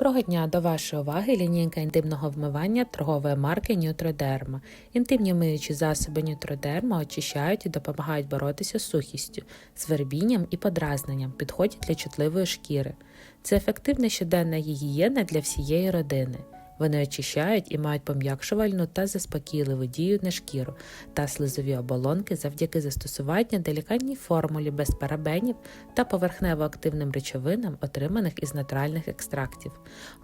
Доброго дня до вашої уваги лінійка інтимного вмивання торгової марки Нютродерма. Інтимні миючі засоби Нютродерма очищають і допомагають боротися з сухістю, свербінням і подразненням, підходять для чутливої шкіри. Це ефективна щоденна гігієна для всієї родини. Вони очищають і мають пом'якшувальну та заспокійливу дію на шкіру та слизові оболонки завдяки застосуванню делікатній формулі без парабенів та поверхнево-активним речовинам, отриманих із натуральних екстрактів.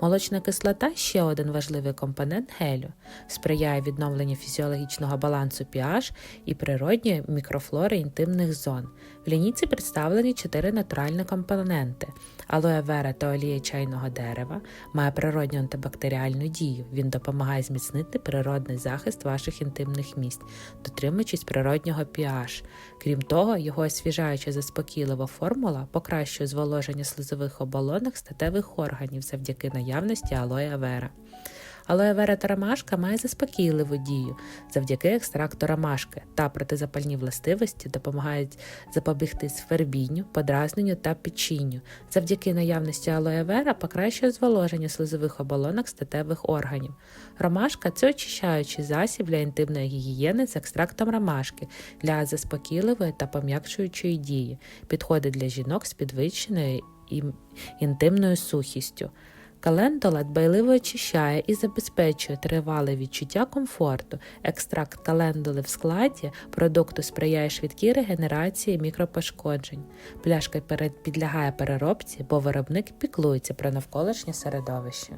Молочна кислота ще один важливий компонент гелю, сприяє відновленню фізіологічного балансу pH і природньої мікрофлори інтимних зон. В лінійці представлені чотири натуральні компоненти: алоe вера та олія чайного дерева, має природню антибактеріальну дію. Він допомагає зміцнити природний захист ваших інтимних місць, дотримуючись природнього pH. Крім того, його освіжаюча заспокійлива формула покращує зволоження слизових оболонок статевих органів завдяки наявності алоя вера. Алоe вера та ромашка має заспокійливу дію завдяки екстракту ромашки та протизапальні властивості допомагають запобігти свербінню, подразненню та печінню. Завдяки наявності алоe вера покращує зволоження слизових оболонок статевих органів. Ромашка це очищаючий засіб для інтимної гігієни з екстрактом ромашки для заспокійливої та пом'якшуючої дії. Підходить для жінок з підвищеною ім- інтимною сухістю. Календула дбайливо очищає і забезпечує тривале відчуття комфорту. Екстракт календули в складі продукту сприяє швидкій регенерації мікропошкоджень. Пляшка підлягає переробці, бо виробник піклується про навколишнє середовище.